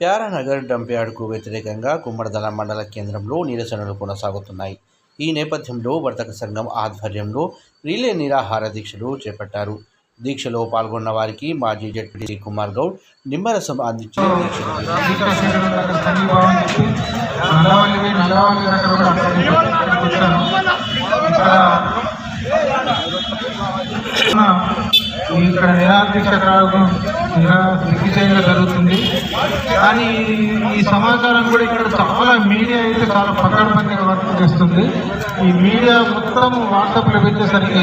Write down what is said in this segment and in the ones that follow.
ప్యారానగర్ డంప్యార్డ్కు వ్యతిరేకంగా కుమ్మడదల మండల కేంద్రంలో నిరసనలు కొనసాగుతున్నాయి. ఈ నేపథ్యంలో వర్తక సంఘం ఆధ్వర్యంలో రిలే నిరాహార దీక్షలు చేపట్టారు. దీక్షలో పాల్గొన్న వారికి మాజీ జడ్పీ కుమార్ గౌడ్ నిమ్మరసం అందించి ఇక్కడ ఇక్కడ నిరాదీక్ష నిరా దిగ్విజయంగా జరుగుతుంది. కానీ ఈ సమాచారం కూడా ఇక్కడ చాలా మీడియా అయితే చాలా పక్కన వర్క్ చేస్తుంది ఈ మీడియా మొత్తం వాట్సాప్లో పెట్టేసరికి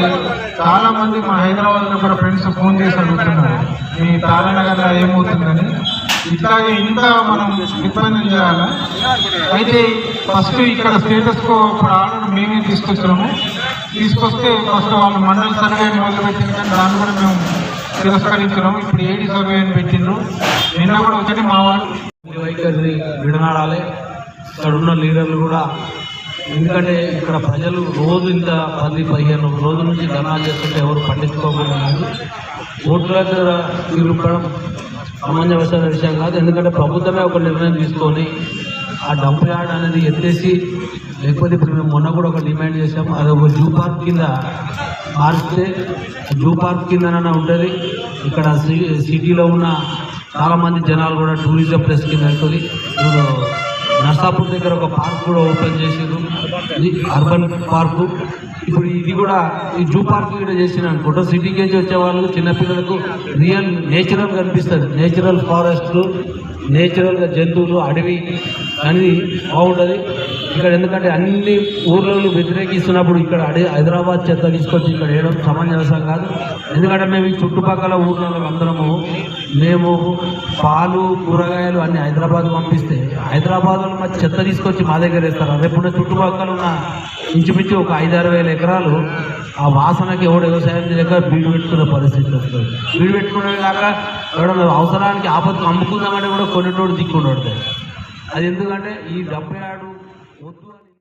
చాలామంది మా హైదరాబాద్లో కూడా ఫ్రెండ్స్ ఫోన్ చేసి అడుగుతున్నారు. మీ తారానగర్లో ఏమవుతుందని. ఇట్లాగే ఇంకా మనం రిప్రజెంట్ చేయాలా? అయితే ఫస్ట్ ఇక్కడ స్టేటస్ కో ఇప్పుడు ఆర్డర్ మేమే తీసుకొచ్చినాము తీసుకొస్తే ఫస్ట్ వాళ్ళు మండల సర్వే మొదలుపెట్టింది కానీ దాన్ని కూడా మేము తిరస్కరించడం. ఇప్పుడు ఏడి సర్వే అని పెట్టిండ్రు? నిన్న కూడా వచ్చి మా వాళ్ళు. వైఖరిని విడనాడాలి. ఇక్కడ ఉన్న లీడర్లు కూడా ఎందుకంటే ఇక్కడ ప్రజలు రోజు ఇంత పది పదిహేను రోజుల నుంచి ధనాలు చేస్తుంటే ఎవరు పట్టించుకోకుండా ఓట్ల దగ్గర తిరుగుపడం సమంజసమైన విషయం కాదు. ఎందుకంటే ప్రభుత్వమే ఒక నిర్ణయం తీసుకొని ఆ డంప్ యార్డ్ అనేది ఎత్తేసి లేకపోతే ఇప్పుడు మేము మొన్న కూడా ఒక డిమాండ్ చేసాము అది ఒక జూ పార్క్ కింద మారిస్తే జూ పార్క్ కిందనైనా ఉంటుంది. ఇక్కడ సి- సిటీలో ఉన్న చాలామంది జనాలు కూడా టూరిజం ప్లేస్ కింద ఉంటుంది ఇప్పుడు నర్సాపూర్ దగ్గర ఒక పార్క్ కూడా ఓపెన్ చేసారు ఇది అర్బన్ పార్కు. ఇప్పుడు ఇది కూడా ఈ జూ పార్క్ కూడా చేసిన అనుకుంటా. సిటీకి వచ్చే వాళ్ళకు చిన్నపిల్లలకు రియల్ నేచురల్ కనిపిస్తుంది. నేచురల్ ఫారెస్ట్ నేచురల్గా జంతువులు అడవి అనేది బాగుంటుంది. ఇక్కడ ఎందుకంటే అన్ని ఊర్లలో వ్యతిరేకిస్తున్నప్పుడు ఇక్కడ అడిగి హైదరాబాద్ చెత్త తీసుకొచ్చి ఇక్కడ వేయడం సమంజసం కాదు. ఎందుకంటే మేము ఈ చుట్టుపక్కల ఊర్లలో అందరము మేము పాలు కూరగాయలు అన్ని హైదరాబాద్ పంపిస్తే హైదరాబాద్లో మా చెత్త తీసుకొచ్చి మా దగ్గర వేస్తారు. రేపున్న చుట్టుపక్కల ఉన్న ఇంచుమించు ఒక ఐదారు వేల ఎకరాలు ఆ వాసనకి ఎవడు వ్యవసాయం చేయక బీడు పెట్టుకునే పరిస్థితి వస్తుంది. బీడు పెట్టుకునే కాక ఎవడన్నా అవసరానికి ఆపత్తు అమ్ముకుందామంటే కూడా కొనేటోడు దిక్కున్నాడు అది ఎందుకంటే ఈ డెబ్బై ఆడు